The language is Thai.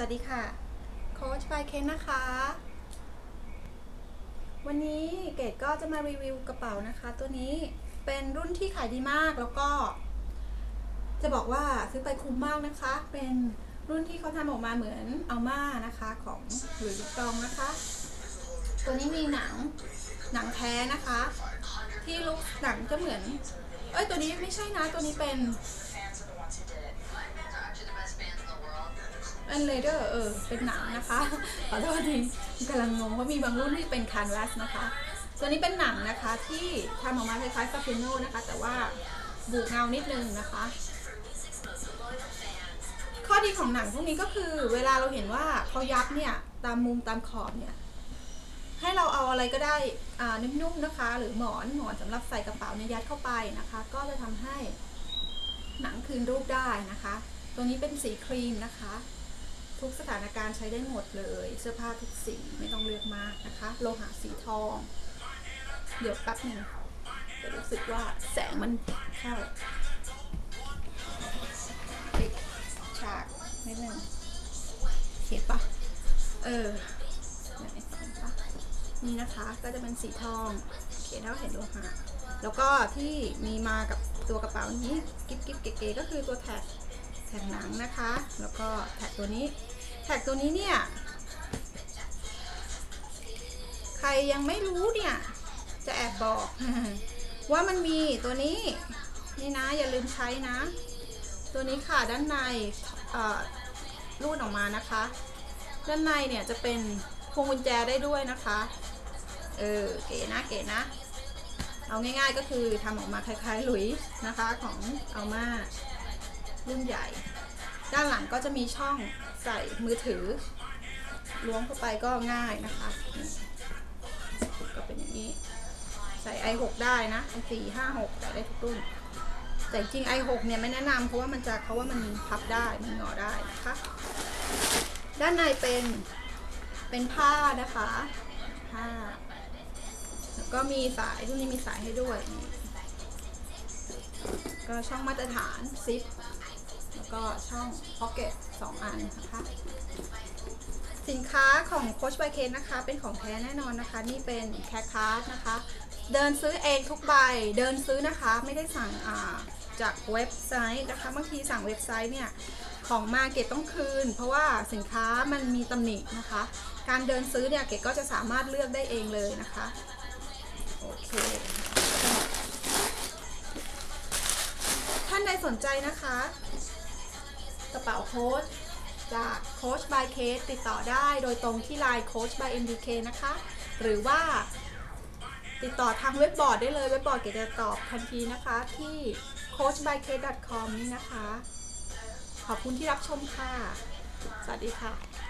สวัสดีค่ะ โค้ชบายเคนนะคะ วันนี้เกดก็จะมารีวิวกระเป๋านะคะ ตัวนี้เป็นรุ่นที่ขายดีมากแล้วก็ จะบอกว่าซื้อไปคุ้มมากนะคะ เป็นรุ่นที่เขาทำออกมาเหมือนอัลม่านะคะของหลุยส์วิตตองนะคะ ตัวนี้มีหนังหนังแท้นะคะ ที่ลุกหนังจะเหมือน เอ้ยตัวนี้ไม่ใช่นะตัวนี้เป็น นเลเดอร์เออเป็นหนังนะคะขอโทษทีกำลังงงว่ามีบางรุ่นที่เป็นคานวาสนะคะตัวนี้เป็นหนังนะคะที่ทำออกมาคล้ายๆซาฟิโนนะคะ แต่ว่าบูเงานิดนึงนะคะ ข้อดีของหนังพวกนี้ก็คือเวลาเราเห็นว่าเขายับเนี่ยตามมุมตามขอบเนี่ยให้เราเอาอะไรก็ได้นุ่มๆนะคะ หรือหมอนหมอนสำหรับใส่กระเป๋าเนี่ยยัดเข้าไปนะคะ ก็จะทำให้หนังคืนรูปได้นะคะ ตัวนี้เป็นสีครีมนะคะ ทุกสถานการณ์ใช้ได้หมดเลย เสื้อผ้าทุกสีไม่ต้องเลือกมากนะคะ โลหะสีทอง เดี๋ยวแป๊บหนึงจะรู้สึกว่าแสงมันเข้าปิดฉากนิดนึงเห็นปะเออนี่นะคะก็จะเป็นสีทองเขียนแล้วเห็นโลหะแล้วก็ที่มีมากับตัวกระเป๋านี้กิ๊บกิ๊บเก๋ๆก็คือตัวแท็ก แท็กหนังนะคะ แล้วก็แท็กตัวนี้ แท็กตัวนี้เนี่ย ใครยังไม่รู้เนี่ย จะแอบบอก ว่ามันมีตัวนี้ นี่นะ อย่าลืมใช้นะ ตัวนี้ค่ะด้านในรูดออกมานะคะ ด้านในเนี่ยจะเป็นพวงกุญแจได้ด้วยนะคะ เออ เก๋นะเก๋นะเอาง่ายๆก็คือทำออกมาคล้ายๆหลุยนะคะของอัลมา รุ่นใหญ่ ด้านหลังก็จะมีช่องใส่มือถือล้วงเข้าไปก็ง่ายนะคะก็เป็นอย่างนี้ใส่ i6 ได้นะ i4 5 6ใส่ได้ทุกรุ่น แต่จริง i6 เนี่ยไม่แนะนำเพราะว่ามันจะเขาว่ามันพับได้มันงอได้นะคะ ด้านในเป็นเป็นผ้านะคะผ้าแล้วก็มีสายรุ่นนี้มีสายให้ด้วย ก็ช่องมาตรฐานซิป แล้วก็ช่องพ็อกเก็ตสองอันนะคะ สินค้าของโคชไบเคนนะคะ เป็นของแท้แน่นอนนะคะ นี่เป็นแคคาร์ดนะคะ เดินซื้อเองทุกใบ เดินซื้อนะคะ ไม่ได้สั่งอ่าจากเว็บไซต์นะคะ บางทีสั่งเว็บไซต์เนี่ย ของมาเกตต้องคืน เพราะว่าสินค้ามันมีตำหนินะคะ การเดินซื้อเนี่ยเกตก็จะสามารถเลือกได้เองเลยนะคะ โอเคท่านใดสนใจนะคะ กระเป๋าโค้ชจากโค้ช by เคสติดต่อได้โดยตรงที่ไลน์โค้ช by MDK นะคะ หรือว่าติดต่อทางเว็บบอร์ดได้เลย เว็บบอร์ดเกจะตอบทันทีนะคะที่ coachbycase.com นี่นะคะ ขอบคุณที่รับชมค่ะ สวัสดีค่ะ